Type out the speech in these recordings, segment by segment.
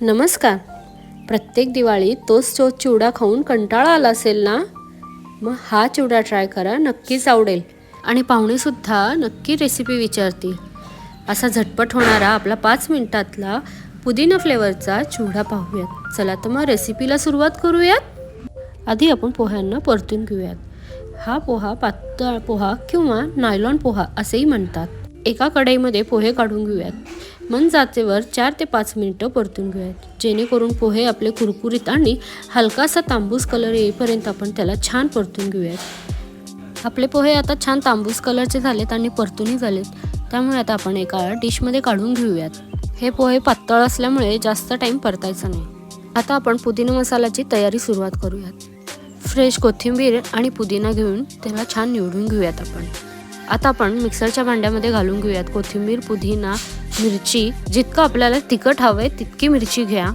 नमस्कार. प्रत्येक दिवाळीत तोच तो चिवडा खाऊन कंटाळा आला असेल ना? मग हा चिवडा ट्राय करा नक्कीच आवडेल. आणि पाहुणेसुद्धा नक्की रेसिपी विचारतील. असा झटपट होणारा आपला पाच मिनिटातला पुदिना फ्लेवरचा चिवडा पाहूयात. चला तर मग रेसिपीला सुरुवात करूयात. आधी आपण पोह्यांना परतून घेऊयात. हा पोहा पातळ पोहा किंवा नायलॉन पोहा असेही म्हणतात. एका कढईमध्ये पोहे काढून घेऊयात. मन जातेवर चार ते पाच मिनिटं परतून घेऊयात. जेणेकरून पोहे आपले कुरकुरीत आणि हलकासा तांबूस कलर येईपर्यंत आपण त्याला छान परतून घेऊयात. आपले पोहे आता छान तांबूस कलरचे झालेत आणि परतूनही झालेत. त्यामुळे आता आपण एका डिशमध्ये काढून घेऊयात. हे पोहे पातळ असल्यामुळे जास्त टाईम परतायचा नाही. आता आपण पुदिना मसाल्याची तयारी सुरुवात करूयात. फ्रेश कोथिंबीर आणि पुदिना घेऊन त्याला छान निवडून घेऊयात आपण. आता आपण मिक्सरच्या भांड्यामध्ये घालून घेऊयात कोथिंबीर पुदिना मिरची जितकं आपल्याला तिखट हवं आहे तितकी मिरची घ्या.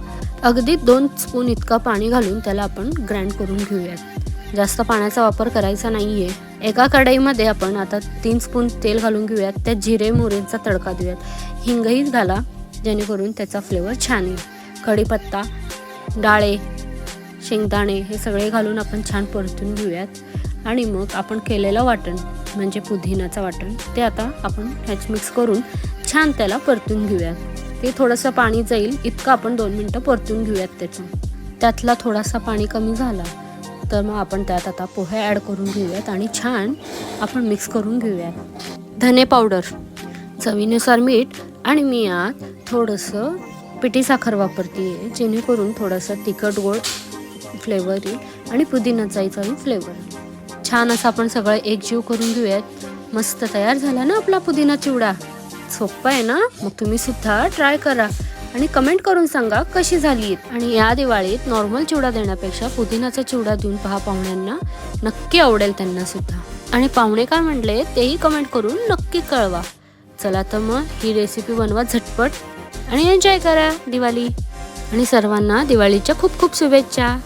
अगदी दोन स्पून इतका पाणी घालून त्याला आपण ग्राइंड करून घेऊयात. जास्त पाण्याचा वापर करायचा नाही आहे एका कढईमध्ये आपण आता तीन स्पून तेल घालून घेऊयात. त्यात जिरे मोरींचा तडका देऊयात. हिंगही घाला जेणेकरून त्याचा फ्लेवर छान येईल. कढीपत्ता डाळे शेंगदाणे हे सगळे घालून आपण छान परतून घेऊयात. आणि मग आपण केलेलं वाटण म्हणजे पुदिनाचं वाटण ते आता आपण ह्याच मिक्स करून छान त्याला परतून घेऊयात. ते थोडंसं पाणी जाईल इतकं आपण दोन मिनटं परतून घेऊयात त्याचं. त्यातला थोडासा पाणी कमी झाला तर मग आपण त्यात आता पोहे ॲड करून घेऊयात आणि छान आपण मिक्स करून घेऊयात. धने पावडर चवीनुसार मीठ आणि मी यात थोडंसं पिठी साखर वापरते आहे जेणेकरून थोडंसं तिखट गोड फ्लेवर येईल आणि पुदिनाचाही चावी फ्लेवर छान असं आपण सगळं एकजीव करून घेऊयात. मस्त तयार झाला ना आपला पुदिना चिवडा? सोप्पा आहे ना? मग तुम्ही सुद्धा ट्राय करा. आणि कमेंट करून सांगा कशी झाली आणि या दिवाळीत नॉर्मल चिवडा देण्यापेक्षा पुदिनाचा चिवडा देऊन पहा पाहुण्यांना. नक्की आवडेल त्यांना सुद्धा. आणि पाहुणे काय म्हणले तेही कमेंट करून नक्की कळवा. चला तर मग ही रेसिपी बनवा झटपट. आणि एन्जॉय करा दिवाळी. आणि सर्वांना दिवाळीच्या खूप खूप शुभेच्छा.